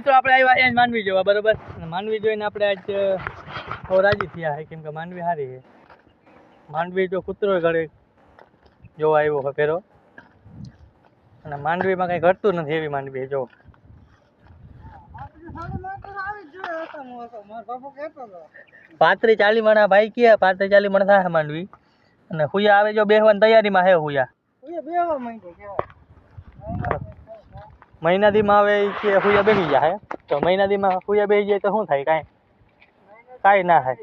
મિત્રો, આપણે આવ્યા અહીંયા માનવી જોવા, બરોબર? માનવી જોઈને આપણે આજ રાજી થયા છે કેમ કે માનવી સારી છે માંડવી જો કૂતરો ઘરે જોવા આવ્યો છે ફેરો અને માંડવીમાં કઈ ઘટતું નથી એવી માંડવી જો. પાંત્રી ચાલી મણા ભાઈ કે પાંત્રી ચાલી મણ થાય માંડવી અને હુયા આવે જો બેહવાની તૈયારીમાં હે હુયા. મહિનાદીમાં હવે કે હુયા બેસી જાય તો મહિનાદીમાં હુયા બેસી જાય તો શું થાય કાંઈ? કાંઈ ના થાય.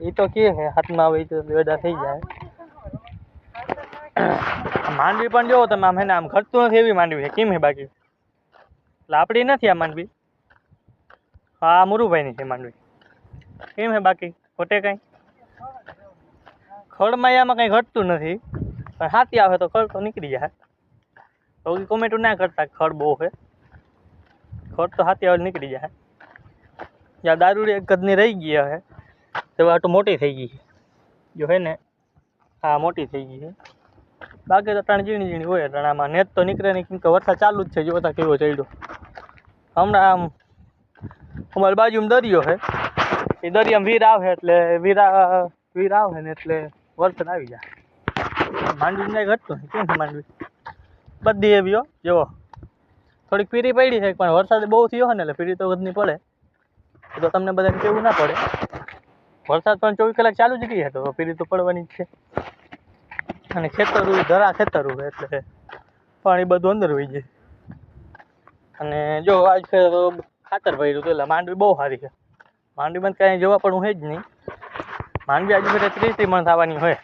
એ તો કે છે હાથમાં આવે તો બેડા થઈ જાય. માંડવી પણ જોવો તમે આમ હે ને આમ ઘટતું નથી એવી માંડવી છે. કેમ હે બાકી? આપણી નથી આ માંડવી? હા મુરુભાઈની છે માંડવી. કેમ હે બાકી? ખોટે કાંઈ? ખડમાં આમાં કાંઈ ઘટતું નથી. પણ હાથી આવે તો ખડ તો નીકળી જાય. તો કોમેન્ટો ના કરતા ખડ બહુ છે. ખડ તો હાથી આવે નીકળી જાય. જ્યાં દારૂડી એક કદની રહી ગઈ હે તો આટલું મોટી થઈ ગઈ જો હે ને, હા મોટી થઈ ગઈ છે. બાકી તો ત્રણ ઝીણી ઝીણી હોય ત્રણ આમાં નેત તો નીકળે નહીં કેમ કે વરસાદ ચાલુ જ છે. જોતા કેવો ચડ્યો હમણાં આમ, અમારી બાજુમાં દરિયો છે. એ દરિયામાં વીર આવે એટલે વીરા, વીર આવે ને એટલે વરસાદ આવી જાય. માંડવી નહીં ઘટતું કેમ છે માંડવી? બધી એવી હો જેવો થોડીક પીરી પડી છે, પણ વરસાદ બહુ થયો ને એટલે પીરી તો વધની પડે. એ તો તમને બધાને કેવું ના પડે. વરસાદ પણ ચોવીસ કલાક ચાલુ જ રહી તો પીરી તો પડવાની જ છે. અને ખેતર ધરા ખેતરું એટલે. પાણી બધું અંદર હોય જાય. અને જો આજ તો ખાતર ભર્યું તો એટલે માંડવી બહુ સારી છે. માંડવીમાં કાંઈ જોવા પણ હોય જ નહીં. માંડવી આજે ફેરે ત્રીસ મણ થવાની હોય.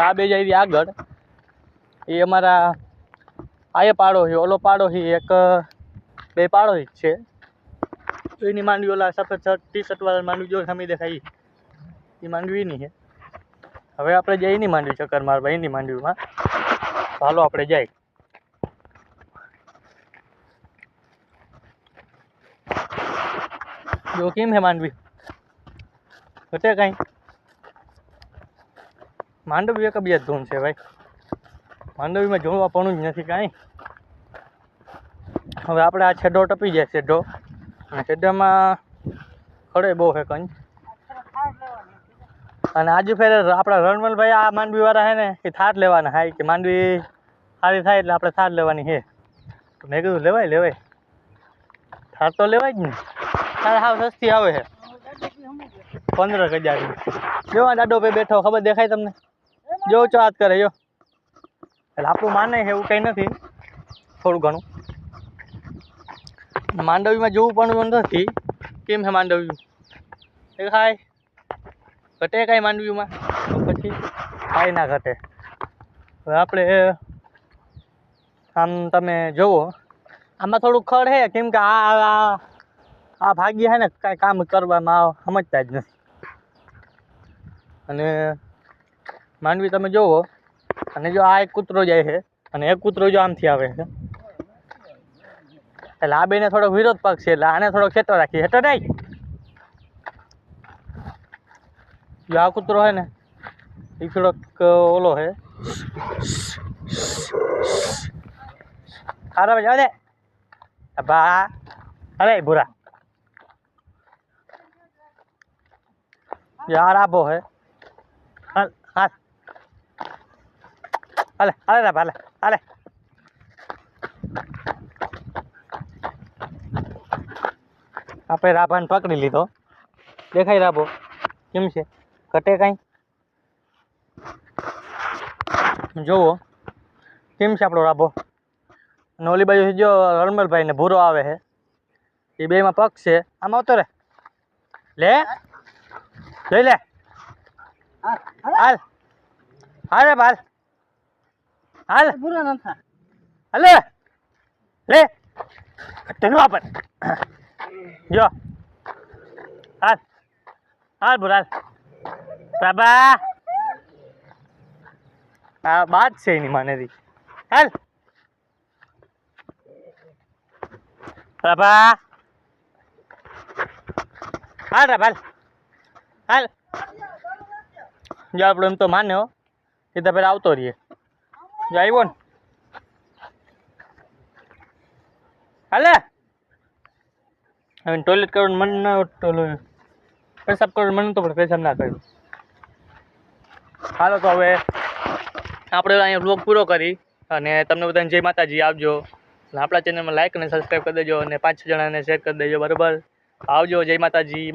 આ બે જાય આગળ. એ અમારા આ એ પાડો છે, ઓલો પાડો છે, એક, બે પાડો જ છે. એની માંડવી ઓલા સફેદ શર્ટ ટી શર્ટવાળા માંડવી જો સામે દેખાય એ માંડવી એની છે. હવે આપણે જઈએ એની માંડવી, ચક્કર મારવા, એની માંડવીમાં. ચાલો આપણે જાય. જો કેમ છે માંડવી? ઘટે કાંઈ? માંડવી એક બે ધૂન છે ભાઈ. માંડવીમાં જોવા પણ જ નથી કાંઈ. હવે આપણે આ છેડો ટપી જાય છેડો. અને છેડામાં ખડે બહુ છે કંઈ. અને આજે ફેર આપણા રણમલભાઈ આ માંડવી વાળા છે ને, એ થાર લેવાના હા કે માંડવી સારી થાય એટલે આપણે થાર લેવાની છે. તો મેં કીધું લેવાય લેવાય. થાર તો લેવાય જ ને. થાર હાવ સસ્તી આવે છે. પંદર હજાર જોવા દાડો ભાઈ બેઠો, ખબર દેખાય તમને? જો ચાત કરે, જો. એટલે આપણું માને છે એવું કંઈ નથી. થોડું ઘણું. માંડવીમાં જોવું પણ નથી. કેમ છે માંડવી એ ખાય. ઘટે કાંઈ માંડવીમાં? પછી કાંઈ ના ઘટે. હવે આપણે, આમ તમે જુઓ આમાં થોડુંક ખડ છે, કેમ કે આ આ ભાગ્ય છે ને, કાંઈ કામ કરવામાં સમજતા જ નથી. અને માંડવી તમે જુઓ અને જો આ એક કૂતરો જાય છે, અને એક કૂતરો જો આમથી આવે છે. એટલે આ બેને થોડોક વિરોધ પક્ષ છે, એટલે આને થોડો ખેતો રાખીએ. હેઠો નહીં. જો આ કૂતરો છે ને એ થોડોક ઓલો છે. ખારા ભાઈ દે બા અરે, ભૂરા. યાર આબો હે હાલ હાલ હાલે હાલે રાબ હાલે હાલે આપણે રાભાને પકડી લીધો દેખાય રાભો કેમ છે ઘટે કાંઈ જોવો કેમ છે આપણો રાભો અને ઓલી બાજુ જો રણમલભાઈ ને ભૂરો આવે છે એ બેમાં પગ છે આમ આવતો રે લે લઈ લે હાલ હાલ રે ન હાલ હાલે. લે. તેનું આપણ જો. હાલ. હાલ ભૂરાલ બાબા. આ બાદ છે એની માનેથી હાલ. બાબા. હાલ રા હાલ હાલ. જો આપણે એમ તો માન્યો એ તો પેલા આવતો રહીએ. આવ્યો ને. હાલે. હવે ટોયલેટ કરવાનું મન ના ટોલો પેશાબ કરવાનું મન તો પણ પેશાબ ના કર્યું. હાલો તો હવે આપણે અહીંયા બ્લોગ પૂરો કરી અને તમને બધાને જય માતાજી આવજો. આપણા ચેનલમાં લાઈક અને સબસ્ક્રાઈબ કરી દેજો અને પાંચ જણાને શેર કરી દેજો, બરાબર? આવજો, જય માતાજી.